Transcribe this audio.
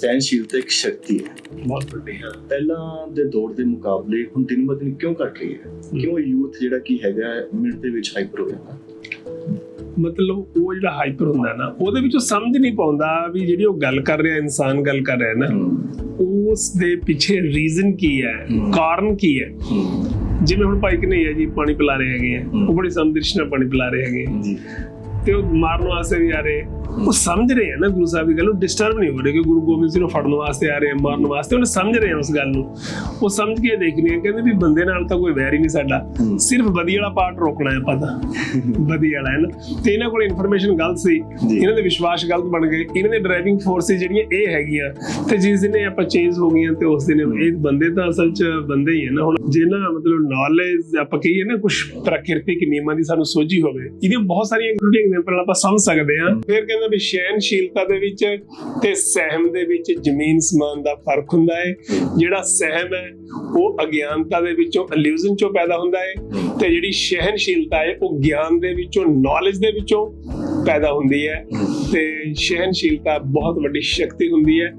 ਸਹਿਨਸ਼ੀਲਤਾ ਇੱਕ ਸ਼ਕਤੀ ਹੈ। ਬਹੁਤ ਵੱਡੀ ਹੈ ਪਹਿਲਾਂ ਦੇ ਦੌਰ ਦੇ ਮੁਕਾਬਲੇ ਹੁਣ ਦਿਨ ਬ ਦਿਨ ਕਿਉਂ ਘਟ ਰਹੀ ਹੈ? ਕਿਉਂ ਯੂਥ ਜਿਹੜਾ ਕੀ ਹੈਗਾ ਮਿੰਟ ਦੇ ਵਿੱਚ ਹਾਈਪਰ ਹੋ ਜਾਂਦਾ? ਮਤਲਬ ਉਹ ਜਿਹੜਾ ਹਾਈਪਰ ਹੁੰਦਾ ਨਾ ਉਹਦੇ ਵਿੱਚ ਸਮਝ ਨਹੀਂ ਪਾਉਂਦਾ ਵੀ ਜਿਹੜੀ ਉਹ ਗੱਲ ਕਰ ਰਿਹਾ ਇਨਸਾਨ ਗੱਲ ਕਰ ਰਿਹਾ ਨਾ ਉਸ ਦੇ ਪਿੱਛੇ ਰੀਜ਼ਨ ਕੀ ਹੈ। ਕਾਰਨ ਕੀ ਹੈ? ਜਿਵੇਂ ਹੁਣ ਭਾਈ ਕਿ ਨਹੀਂ ਹੈ ਜੀ ਪਾਣੀ ਪਿਲਾ ਰਹੇ ਹੈਗੇ ਆ। ਉਹ ਬੜੀ ਸਮਦ੍ਰਿਸ਼ ਨਾਲ ਪਾਣੀ ਪਿਲਾ ਰਹੇ ਹੈਗੇ। ਜੀ। ਤੇ ਉਹ ਮਾਰਨ ਵਾਸਤੇ ਵੀ ਆ ਰਹੇ। ਉਹ ਸਮਝ ਰਹੇ ਆ ਨਾ ਗੁਰੂ ਸਾਹਿਬ ਦੀ ਗੱਲ ਨੂੰ ਡਿਸਟਰਬ ਨਹੀਂ ਹੋ ਰਹੇ ਕਿ ਗੁਰੂ ਗੋਬਿੰਦ ਸਿੰਘ ਨੂੰ ਫੜਨ ਵਾਸਤੇ ਆ ਰਹੇ ਆ ਮਾਰਨ ਵਾਸਤੇ ਉਹਨੇ ਸਮਝ ਰਹੇ ਆ ਉਸ ਗੱਲ ਨੂੰ। ਉਹ ਸਮਝ ਕੇ ਦੇਖ ਰਹੇ ਆ ਕਹਿੰਦੇ ਵੀ ਬੰਦੇ ਨਾਲ ਤਾਂ ਕੋਈ ਵੈਰ ਹੀ ਨਹੀਂ ਸਾਡਾ। ਸਿਰਫ ਬਦੀ ਵਾਲਾ ਪਾਰਟ ਰੋਕਣਾ ਹੈ ਪਤਾ ਬਦੀ ਵਾਲਾ ਹੈ ਨਾ। ਤੇ ਇਹਨਾਂ ਕੋਲ ਇਨਫੋਰਮੇਸ਼ਨ ਗਲਤ ਸੀ। ਜੀ। ਇਹਨਾਂ ਦੇ ਵਿਸ਼ਵਾਸ ਗਲਤ ਬਣ ਗਏ। ਇਹਨਾਂ ਦੇ ਡਰਾਈਵਿੰਗ ਫੋਰਸਿਸ ਜਿਹੜੀਆਂ ਇਹ ਹੈਗੀਆਂ ਤੇ ਜਿਸ ਦਿਨ ਇਹ ਆਪਾਂ ਚੇਂਜ ਹੋ ਗਈਆਂ ਤੇ ਉਸ ਦਿਨ ਇਹ ਬੰਦੇ ਤਾਂ ਅਸਲ 'ਚ ਬੰਦੇ ਹੀ ਹੈ ਨਾ। ਹੁਣ ਜਿਹਨਾਂ ਮਤਲਬ ਨੌਲੇਜ ਆਪਾਂ ਕਹੀਏ ਨਾ ਕੁਝ ਪ੍ਰਕਿਰਤਿਕ ਨਿਯਮਾਂ ਦੀ ਸਾਨੂੰ ਸੋਝੀ ਹੋਵੇ ਇਹਦੀਆਂ ਬਹੁਤ ਸਾਰੀਆਂ ਟੁੱਟੀਆਂ ਐਗਜ਼ਾਮਪਲ ਆਪਾਂ ਸਮਝ ਸਕਦੇ ਹਾਂ। ਫਿਰ ਕਹਿੰਦਾ ਵੀ ਸ਼ੈਨਸ਼ੀਲਤਾ ਦੇ ਵਿੱਚ ਤੇ ਸਹਿਮ ਦੇ ਵਿੱਚ ਜ਼ਮੀਨ ਸਮਾਨ ਦਾ ਫ਼ਰਕ ਹੁੰਦਾ ਹੈ। ਜਿਹੜਾ ਸਹਿਮ ਹੈ, ਉਹ ਅਗਿਆਨਤਾ ਦੇ ਵਿੱਚੋਂ ਇਲੂਜ਼ਨ ਚੋਂ ਪੈਦਾ ਹੁੰਦਾ ਹੈ ਤੇ ਜਿਹੜੀ ਸ਼ਹਿਨਸ਼ੀਲਤਾ ਹੈ, ਉਹ ਗਿਆਨ ਦੇ ਵਿੱਚੋਂ ਨੌਲੇਜ ਦੇ ਵਿੱਚੋਂ ਪੈਦਾ ਹੁੰਦੀ ਹੈ ਤੇ ਸ਼ਹਿਨਸ਼ੀਲਤਾ ਬਹੁਤ ਵੱਡੀ ਸ਼ਕਤੀ ਹੁੰਦੀ ਹੈ।